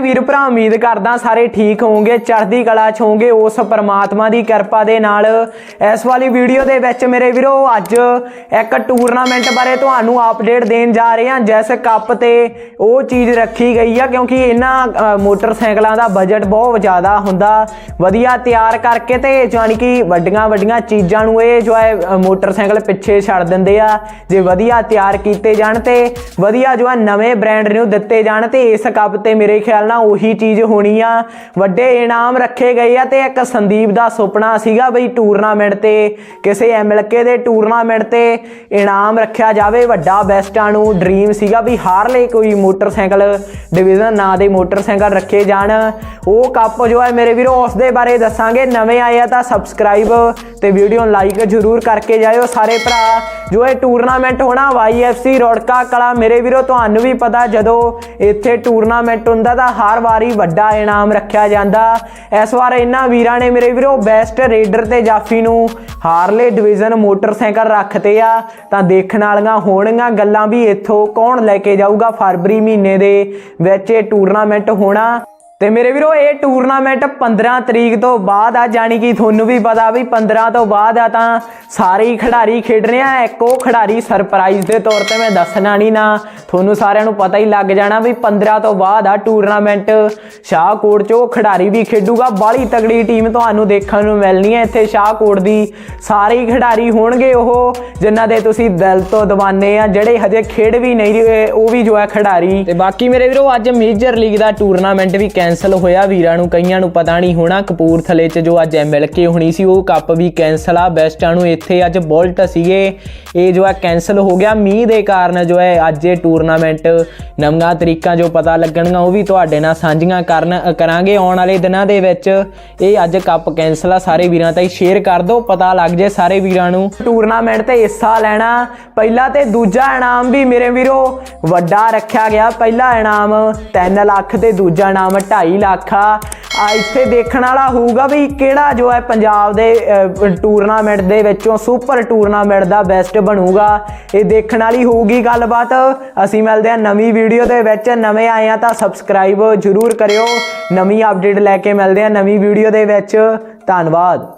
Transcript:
ਵੀਰ ਭਰਾ, ਉਮੀਦ ਕਰਦਾ ਸਾਰੇ ਠੀਕ ਹੋਵੋਗੇ, ਚੜ੍ਹਦੀ ਕਲਾ ਚ ਹੋਵੋਗੇ, ਉਸ ਪਰਮਾਤਮਾ ਦੀ ਕਿਰਪਾ ਦੇ ਨਾਲ। ਇਸ ਵਾਲੀ ਵੀਡੀਓ ਦੇ ਵਿੱਚ ਮੇਰੇ ਵੀਰੋ, ਅੱਜ ਇੱਕ ਟੂਰਨਾਮੈਂਟ ਬਾਰੇ ਤੁਹਾਨੂੰ ਅਪਡੇਟ ਦੇਣ ਜਾ ਰਹੇ ਹਾਂ। ਜਿਸ ਕੱਪ ਤੇ ਉਹ ਚੀਜ਼ ਰੱਖੀ ਗਈ ਆ, ਕਿਉਂਕਿ ਇਹਨਾਂ ਮੋਟਰਸਾਈਕਲਾਂ ਦਾ ਬਜਟ ਬਹੁਤ ਜ਼ਿਆਦਾ ਹੁੰਦਾ। ਵਧੀਆ ਤਿਆਰ ਕਰਕੇ ਤੇ ਜਾਣੀ ਕਿ ਵੱਡੀਆਂ ਵੱਡੀਆਂ ਚੀਜ਼ਾਂ ਨੂੰ ਇਹ ਜੋ ਹੈ ਮੋਟਰਸਾਈਕਲ ਪਿੱਛੇ ਛੱਡ ਦਿੰਦੇ ਆ। ਜੇ ਵਧੀਆ ਤਿਆਰ ਕੀਤੇ ਜਾਣ ਤੇ ਵਧੀਆ ਜੋ ਹੈ, ਨਵੇਂ ਬ੍ਰਾਂਡ ਨੂੰ ਦਿੱਤੇ ਜਾਣ ਤੇ ਇਸ ਕੱਪ ਤੇ ਮੇਰੇ ਖਿਆਲ ਨਾਲ ਉਹੀ ਚੀਜ਼ ਹੋਣੀ ਆ। ਵੱਡੇ ਇਨਾਮ ਰੱਖੇ ਗਏ ਆ ਤੇ ਇੱਕ ਸੰਦੀਪ ਦਾ ਸੁਪਨਾ ਸੀਗਾ ਬਈ ਟੂਰਨਾਮੈਂਟ ਤੇ, ਕਿਸੇ ਐਮਐਲਕੇ ਦੇ ਟੂਰਨਾਮੈਂਟ ਤੇ ਇਨਾਮ ਰੱਖਿਆ ਜਾਵੇ। ਵੱਡਾ ਬੈਸਟਾਂ ਨੂੰ ਡ੍ਰੀਮ ਸੀਗਾ ਵੀ ਹਾਰਲੇ ਕੋਈ ਮੋਟਰਸਾਈਕਲ ਡਿਵੀਜ਼ਨ ਨਾਂ ਦੇ ਮੋਟਰਸਾਈਕਲ ਰੱਖੇ ਜਾਣ। ਉਹ ਕੱਪ ਜੋ ਹੈ ਮੇਰੇ ਵੀਰੋ, ਉਸ ਦੇ ਬਾਰੇ ਦੱਸਾਂਗੇ। ਨਵੇਂ ਆਏ ਆ ਤਾਂ ਸਬਸਕ੍ਰਾਈਬ ਤੇ ਵੀਡੀਓ ਨੂੰ ਲਾਈਕ ਜ਼ਰੂਰ ਕਰਕੇ ਜਾਇਓ ਸਾਰੇ ਭਰਾ। ਜੋ ਇਹ ਟੂਰਨਾਮੈਂਟ ਹੋਣਾ YFC ਰੋੜਕਾ ਕਲਾ, ਮੇਰੇ ਵੀਰੋ, ਤੁਹਾਨੂੰ ਵੀ ਪਤਾ ਜਦੋਂ ਇੱਥੇ ਟੂਰਨਾਮੈਂਟ ਹੁੰਦਾ ਤਾਂ ਹਰ ਵਾਰੀ ਵੱਡਾ ਇਨਾਮ ਰੱਖਿਆ ਜਾਂਦਾ। ਇਸ ਵਾਰ ਇਹਨਾਂ ਵੀਰਾਂ ਨੇ ਮੇਰੇ ਵੀਰੋ ਬੈਸਟ ਰੇਡਰ ਤੇ ਜਾਫੀ ਨੂੰ ਹਾਰਲੇ ਡਿਵੀਜ਼ਨ ਮੋਟਰਸਾਈਕਲ ਰੱਖਤੇ ਆ। ਤਾਂ ਦੇਖਣ ਵਾਲੀਆਂ ਹੋਣਗੀਆਂ ਗੱਲਾਂ ਵੀ ਇੱਥੋਂ ਕੌਣ ਲੈ ਕੇ ਜਾਊਗਾ ਫਰਵਰੀ ਮਹੀਨੇ ਦੇ ਵਿੱਚ ਇਹ ਟੂਰਨਾਮੈਂਟ ਹੋਣਾ। ਤੇ ਮੇਰੇ ਵੀਰੋ, ਇਹ ਟੂਰਨਾਮੈਂਟ 15 ਤਰੀਕ ਤੋਂ ਬਾਅਦ ਆ, ਜਾਣੀ ਕਿ ਤੁਹਾਨੂੰ ਵੀ ਪਤਾ ਵੀ 15 ਤੋਂ ਬਾਅਦ ਆ ਤਾਂ ਸਾਰੇ ਹੀ ਖਿਡਾਰੀ ਖੇਡ ਰਹੇ ਆ। ਇੱਕ ਉਹ ਖਿਡਾਰੀ ਸਰਪ੍ਰਾਈਜ਼ ਦੇ ਤੌਰ ਤੇ ਮੈਂ ਦੱਸਣਾ ਨਹੀਂ ਨਾ। ਤੁਹਾਨੂੰ ਸਾਰਿਆਂ ਨੂੰ ਪਤਾ ਹੀ ਲੱਗ ਜਾਣਾ ਵੀ 15 ਤੋਂ ਬਾਅਦ ਆ ਟੂਰਨਾਮੈਂਟ ਸ਼ਾਹਕੋਟ 'ਚ ਉਹ ਖਿਡਾਰੀ ਵੀ ਖੇਡੂਗਾ। ਬਾਲੀ ਤਗੜੀ ਟੀਮ ਤੁਹਾਨੂੰ ਦੇਖਣ ਨੂੰ ਮਿਲਣੀ ਹੈ ਇੱਥੇ ਸ਼ਾਹਕੋਟ ਦੀ। ਸਾਰੇ ਹੀ ਖਿਡਾਰੀ ਹੋਣਗੇ ਉਹ, ਜਿਨ੍ਹਾਂ ਦੇ ਤੁਸੀਂ ਦਿਲ ਤੋਂ ਦੀਵਾਨੇ ਆ, ਜਿਹੜੇ ਹਜੇ ਖੇਡ ਵੀ ਨਹੀਂ ਉਹ ਵੀ ਜੋ ਹੈ ਖਿਡਾਰੀ। ਤੇ ਬਾਕੀ ਮੇਰੇ ਵੀਰੋ, ਅੱਜ ਮੇਜਰ ਲੀਗ ਦਾ ਟੂਰਨਾਮੈਂਟ ਵੀ ਕੈਨਸਲ ਹੋਇਆ, ਵੀਰਾਂ ਨੂੰ, ਕਈਆਂ ਨੂੰ ਪਤਾ ਨਹੀਂ ਹੋਣਾ, ਕਪੂਰਥਲੇ 'ਚ ਜੋ ਅੱਜ ਐਮਐਲਕੇ ਹੋਣੀ ਸੀ, ਉਹ ਕੱਪ ਵੀ ਕੈਨਸਲ ਆ। ਬੈਸਟਾਂ ਨੂੰ ਇੱਥੇ ਅੱਜ ਬੁਲਟ ਸੀਗੇ। ਇਹ ਜੋ ਹੈ ਕੈਨਸਲ ਹੋ ਗਿਆ, ਮੀਂਹ ਦੇ ਕਾਰਨ ਜੋ ਹੈ, ਅੱਜ ਇਹ ਟੂਰਨਾਮੈਂਟ ਨਵੀਆਂ ਤਰੀਕਾਂ ਜੋ ਪਤਾ ਲੱਗਣਗੀਆਂ, ਉਹ ਵੀ ਤੁਹਾਡੇ ਨਾਲ ਸਾਂਝੀਆਂ ਕਰਨ, ਕਰਾਂਗੇ। ਆਉਣ ਵਾਲੇ ਦਿਨਾਂ ਦੇ ਵਿੱਚ ਇਹ ਅੱਜ ਕੱਪ ਕੈਨਸਲ ਆ। ਸਾਰੇ ਵੀਰਾਂ ਤਾਈਂ ਸ਼ੇਅਰ ਕਰ ਦਿਓ, ਪਤਾ ਲੱਗ ਜੇ ਸਾਰੇ ਵੀਰਾਂ ਨੂੰ। ਟੂਰਨਾਮੈਂਟ ਤੇ ਹਿੱਸਾ ਲੈਣਾ, ਪਹਿਲਾ ਤੇ ਦੂਜਾ ਇਨਾਮ ਵੀ ਮੇਰੇ ਵੀਰੋ ਵੱਡਾ ਰੱਖਿਆ ਗਿਆ। ਪਹਿਲਾ ਇਨਾਮ 3 ਲੱਖ ਤੇ ਦੂਜਾ ਇਨਾਮ 2.5 ਲੱਖ ਆ। ਇੱਥੇ ਦੇਖਣ ਵਾਲਾ ਹੋਊਗਾ ਵੀ ਕਿਹੜਾ ਜੋ ਹੈ ਪੰਜਾਬ ਦੇ ਟੂਰਨਾਮੈਂਟ ਦੇ ਵਿੱਚੋਂ ਸੁਪਰ ਟੂਰਨਾਮੈਂਟ ਦਾ ਬੈਸਟ ਬਣੂਗਾ। ਇਹ ਦੇਖਣ ਵਾਲੀ ਹੋਊਗੀ ਗੱਲਬਾਤ। ਅਸੀਂ ਮਿਲਦੇ ਹਾਂ ਨਵੀਂ ਵੀਡੀਓ ਦੇ ਵਿੱਚ। ਨਵੇਂ ਆਏ ਆ ਤਾਂ ਸਬਸਕ੍ਰਾਈਬ ਜ਼ਰੂਰ ਕਰਿਓ। ਨਵੀਂ ਅਪਡੇਟ ਲੈ ਕੇ ਮਿਲਦੇ ਹਾਂ ਨਵੀਂ ਵੀਡੀਓ ਦੇ ਵਿੱਚ। ਧੰਨਵਾਦ।